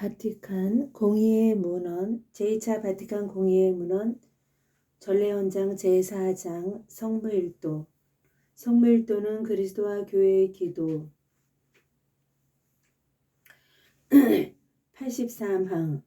바티칸 공의의 문헌 제2차 바티칸 공의의 문헌 전례헌장 제4장 성무일도 성무일도는 그리스도와 교회의 기도 83항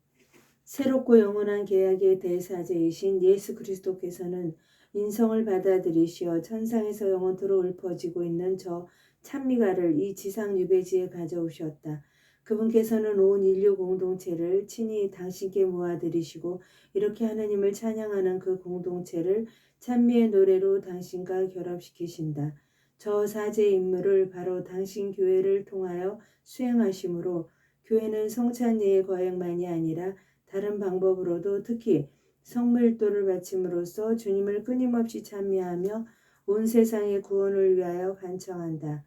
새롭고 영원한 계약의 대사제이신 예수 그리스도께서는 인성을 받아들이시어 천상에서 영원토록 읊어지고 있는 저 찬미가를 이 지상 유배지에 가져오셨다. 그분께서는 온 인류 공동체를 친히 당신께 모아들이시고 이렇게 하나님을 찬양하는 그 공동체를 찬미의 노래로 당신과 결합시키신다. 저 사제의 임무를 바로 당신 교회를 통하여 수행하심으로 교회는 성찬예의 거행만이 아니라 다른 방법으로도 특히 성물도를 바침으로써 주님을 끊임없이 찬미하며 온 세상의 구원을 위하여 간청한다.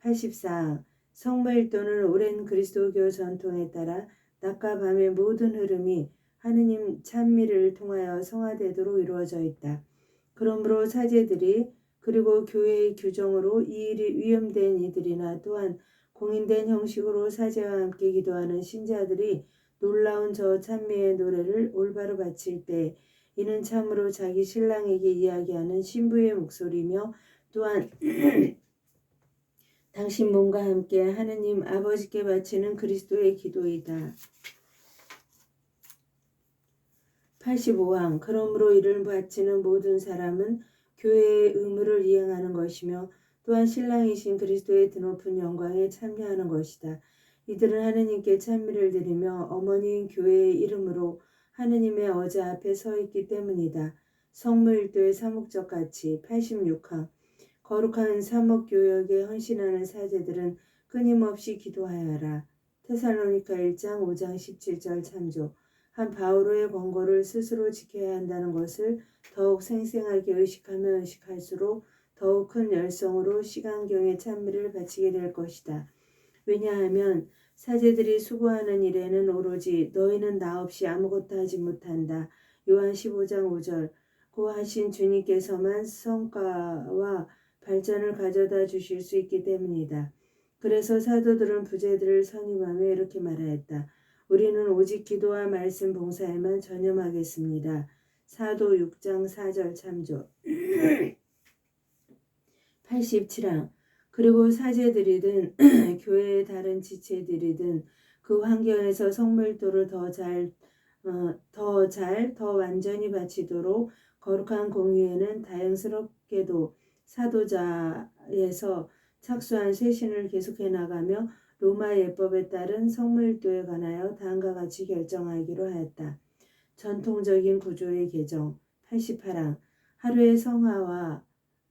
84. 성물도는 오랜 그리스도교 전통에 따라 낮과 밤의 모든 흐름이 하느님 찬미를 통하여 성화되도록 이루어져 있다. 그러므로 사제들이 그리고 교회의 규정으로 이 일이 위험된 이들이나 또한 공인된 형식으로 사제와 함께 기도하는 신자들이 놀라운 저 찬미의 노래를 올바로 바칠 때 이는 참으로 자기 신랑에게 이야기하는 신부의 목소리며 또한 당신 몸과 함께 하느님 아버지께 바치는 그리스도의 기도이다. 85항 그러므로 이를 바치는 모든 사람은 교회의 의무를 이행하는 것이며 또한 신랑이신 그리스도의 드높은 영광에 참여하는 것이다. 이들은 하느님께 찬미를 드리며 어머니인 교회의 이름으로 하느님의 어자 앞에 서 있기 때문이다. 성무일도의 사목적 가치 86항 거룩한 사목교역에 헌신하는 사제들은 끊임없이 기도하여라. 테살로니카 1장 5장 17절 참조 한 바오로의 권고를 스스로 지켜야 한다는 것을 더욱 생생하게 의식하면 의식할수록 더욱 큰 열성으로 시간경의 찬미를 바치게 될 것이다. 왜냐하면 사제들이 수고하는 일에는 오로지 너희는 나 없이 아무것도 하지 못한다. 요한 15장 5절 고하신 주님께서만 성과와 발전을 가져다 주실 수 있기 때문이다. 그래서 사도들은 부제들을 선임하며 이렇게 말하였다. 우리는 오직 기도와 말씀 봉사에만 전념하겠습니다. 사도 6장 4절 참조 87항 그리고 사제들이든 교회의 다른 지체들이든 그 환경에서 성물도를 더 잘, 어, 더 잘, 더 완전히 바치도록 거룩한 공의에는 다행스럽게도 사도자에서 착수한 쇄신을 계속해 나가며 로마 예법에 따른 성물도에 관하여 다음과 같이 결정하기로 하였다. 전통적인 구조의 개정 88항 하루의 성화와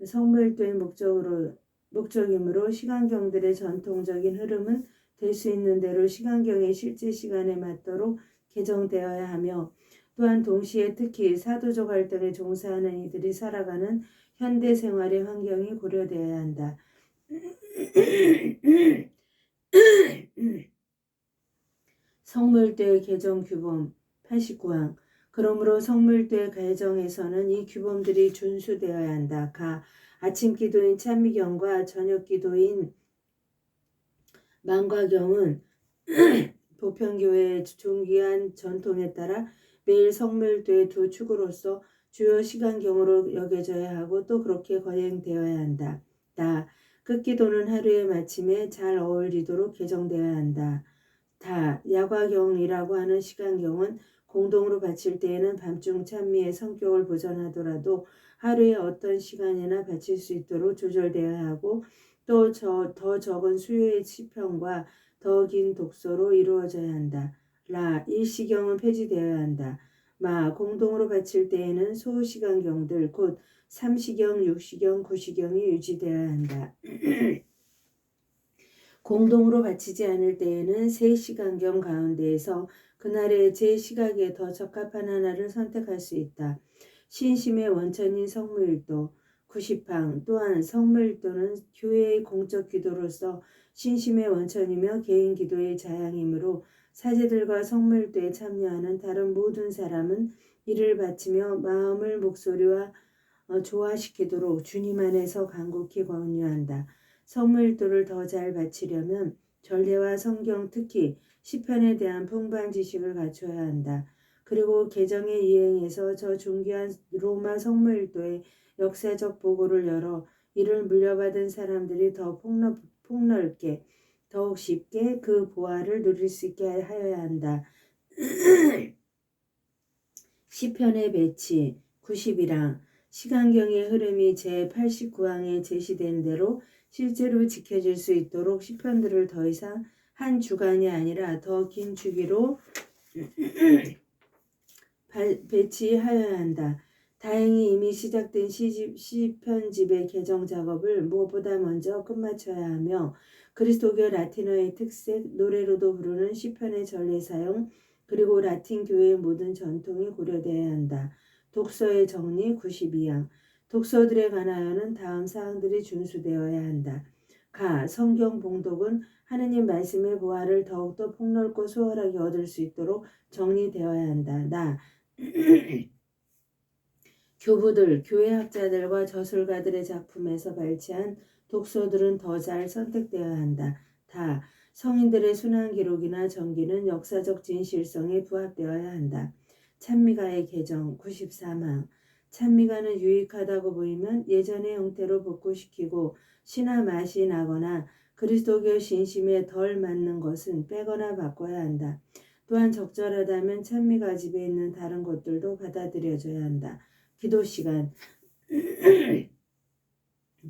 성물도의 목적으로 목적이므로 시간경들의 전통적인 흐름은 될 수 있는 대로 시간경의 실제 시간에 맞도록 개정되어야 하며 또한 동시에 특히 사도적 활동에 종사하는 이들이 살아가는 현대 생활의 환경이 고려되어야 한다. 성물대 개정 규범 89항 그러므로 성물대 개정에서는 이 규범들이 준수되어야 한다. 가 아침 기도인 찬미경과 저녁 기도인 만과경은 보편교회의 존귀한 전통에 따라 매일 성물대 두 축으로서 주요 시간경으로 여겨져야 하고 또 그렇게 거행되어야 한다. 다 끝기도는 하루의 마침에 잘 어울리도록 개정되어야 한다. 다 야과경이라고 하는 시간경은 공동으로 바칠 때에는 밤중 찬미의 성격을 보전하더라도 하루에 어떤 시간이나 바칠 수 있도록 조절되어야 하고 또 더 적은 수요의 시편과 더 긴 독서로 이루어져야 한다. 라 일시경은 폐지되어야 한다. 마 공동으로 바칠 때에는 소시간경들 곧 3시경, 6시경, 9시경이 유지되어야 한다. 공동으로 바치지 않을 때에는 3시간경 가운데에서 그날의 제 시각에 더 적합한 하나를 선택할 수 있다. 신심의 원천인 성무일도 90항 또한 성무일도는 교회의 공적 기도로서 신심의 원천이며 개인 기도의 자양이므로 사제들과 성물도에 참여하는 다른 모든 사람은 이를 바치며 마음을 목소리와 어, 조화시키도록 주님 안에서 간곡히 권유한다. 성물도를 더 잘 바치려면 전례와 성경 특히 시편에 대한 풍부한 지식을 갖춰야 한다. 그리고 개정에 이행해서 저 존귀한 로마 성물도의 역사적 보고를 열어 이를 물려받은 사람들이 더 폭넓, 폭넓게 더욱 쉽게 그 보화를 누릴 수 있게 하여야 한다. 시편의 배치 90이랑 시간경의 흐름이 제89항에 제시된 대로 실제로 지켜질 수 있도록 시편들을 더 이상 한 주간이 아니라 더 긴 주기로 발- 배치하여야 한다. 다행히 이미 시작된 시집, 시편집의 개정 작업을 무엇보다 먼저 끝마쳐야 하며 그리스도교 라틴어의 특색, 노래로도 부르는 시편의 전례 사용, 그리고 라틴 교회의 모든 전통이 고려되어야 한다. 독서의 정리 92항 독서들에 관하여는 다음 사항들이 준수되어야 한다. 가. 성경 봉독은 하느님 말씀의 보화를 더욱더 폭넓고 수월하게 얻을 수 있도록 정리되어야 한다. 나. 교부들, 교회 학자들과 저술가들의 작품에서 발췌한 독서들은 더 잘 선택되어야 한다. 다. 성인들의 순환 기록이나 전기는 역사적 진실성에 부합되어야 한다. 찬미가의 개정 93항 찬미가는 유익하다고 보이면 예전의 형태로 복구시키고 신화 맛이 나거나 그리스도교 신심에 덜 맞는 것은 빼거나 바꿔야 한다. 또한 적절하다면 찬미가 집에 있는 다른 것들도 받아들여져야 한다. 기도 시간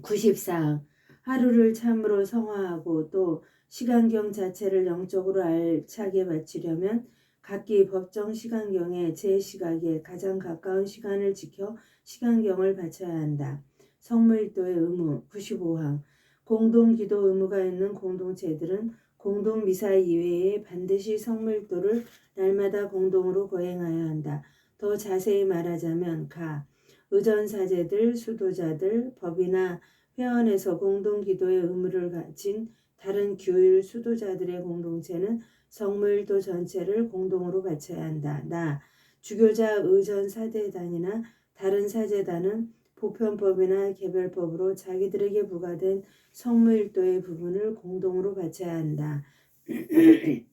94. 하루를 참으로 성화하고 또 시간경 자체를 영적으로 알차게 바치려면 각기 법정 시간경에 제 시각에 가장 가까운 시간을 지켜 시간경을 바쳐야 한다. 성물도의 의무 95항 공동 기도 의무가 있는 공동체들은 공동 미사 이외에 반드시 성물도를 날마다 공동으로 거행하여야 한다. 더 자세히 말하자면 가 의전사제들, 수도자들, 법이나 회원에서 공동 기도의 의무를 가진 다른 규율 수도자들의 공동체는 성물도 전체를 공동으로 바쳐야 한다. 나 주교자 의전 사제단이나 다른 사제단은 보편법이나 개별법으로 자기들에게 부과된 성물도의 부분을 공동으로 바쳐야 한다.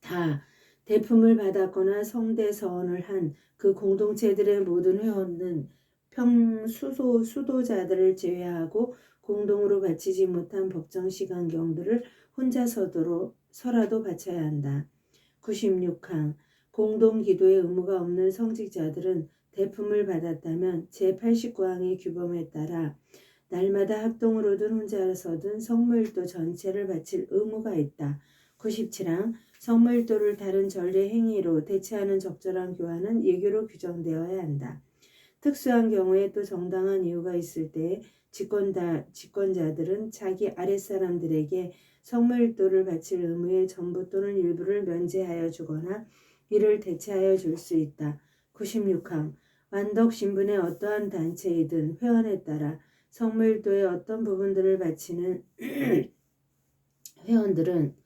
다 대품을 받았거나 성대 서원을 한 그 공동체들의 모든 회원은 평수소 수도자들을 제외하고 공동으로 바치지 못한 법정 시간경들을 혼자 서도록 서라도 바쳐야 한다. 96항 공동 기도의 의무가 없는 성직자들은 대품을 받았다면 제89항의 규범에 따라 날마다 합동으로든 혼자서든 성물도 전체를 바칠 의무가 있다. 97항 성물도를 다른 전례 행위로 대체하는 적절한 교환은 예교로 규정되어야 한다. 특수한 경우에 또 정당한 이유가 있을 때 집권자, 집권자들은 자기 아랫사람들에게 성물도를 바칠 의무의 전부 또는 일부를 면제하여 주거나 이를 대체하여 줄 수 있다. 96항 완덕 신분의 어떠한 단체이든 회원에 따라 성물도의 어떤 부분들을 바치는 회원들은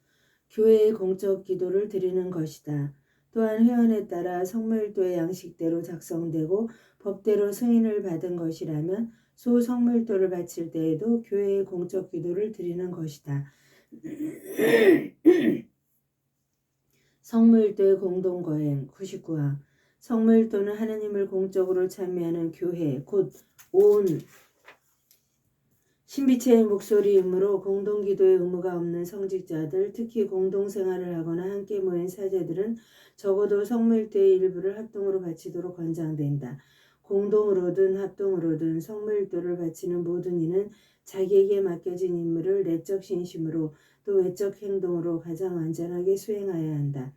교회의 공적 기도를 드리는 것이다. 또한 회원에 따라 성물도의 양식대로 작성되고 법대로 승인을 받은 것이라면 소 성물도를 바칠 때에도 교회의 공적 기도를 드리는 것이다. 성물도의 공동거행 99항 성물도는 하나님을 공적으로 참여하는 교회 곧 온 신비체의 목소리이므로 공동기도의 의무가 없는 성직자들 특히 공동생활을 하거나 함께 모인 사제들은 적어도 성물도의 일부를 합동으로 바치도록 권장된다. 공동으로든 합동으로든 성물도를 바치는 모든 이는 자기에게 맡겨진 임무를 내적 신심으로 또 외적 행동으로 가장 완전하게 수행하여야 한다.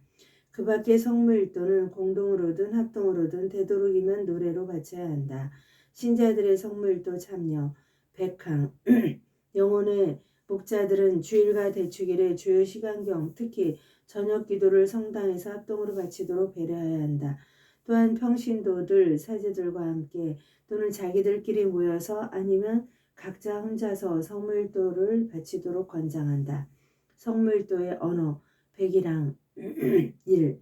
그 밖에 성물도는 공동으로든 합동으로든 되도록이면 노래로 바쳐야 한다. 신자들의 성물도 참여 백항 영혼의 목자들은 주일과 대축일의 주요 시간경 특히 저녁 기도를 성당에서 합동으로 바치도록 배려해야 한다. 또한 평신도들 사제들과 함께 또는 자기들끼리 모여서 아니면 각자 혼자서 성물도를 바치도록 권장한다. 성물도의 언어 백이랑 1.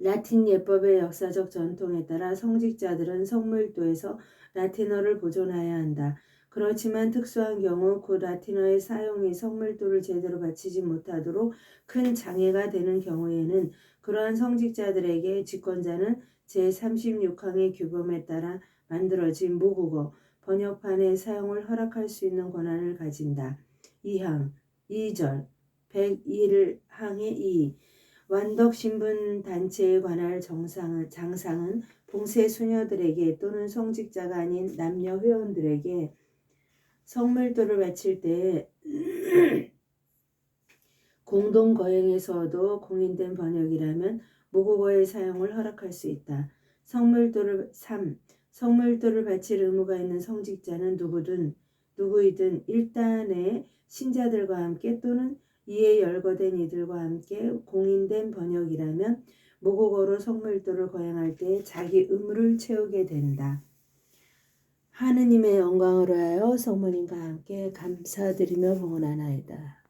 라틴 예법의 역사적 전통에 따라 성직자들은 성물도에서 라틴어를 보존해야 한다. 그렇지만 특수한 경우 그 라틴어의 사용이 성물도를 제대로 바치지 못하도록 큰 장애가 되는 경우에는 그러한 성직자들에게 직권자는 제36항의 규범에 따라 만들어진 모국어 번역판의 사용을 허락할 수 있는 권한을 가진다. 2항 2절 101항의 2 완덕 신분 단체에 관할 정상, 장상은 봉쇄 수녀들에게 또는 성직자가 아닌 남녀 회원들에게 성물도를 바칠 때 공동 거행에서도 공인된 번역이라면 모국어의 사용을 허락할 수 있다. 성물도를 3. 성물도를 바칠 의무가 있는 성직자는 누구든 누구이든 일단의 신자들과 함께 또는 이에 열거된 이들과 함께 공인된 번역이라면 모국어로 성물도를 거행할 때 자기 의무를 채우게 된다. 하느님의 영광을 위하여 성모님과 함께 감사드리며 봉헌하나이다.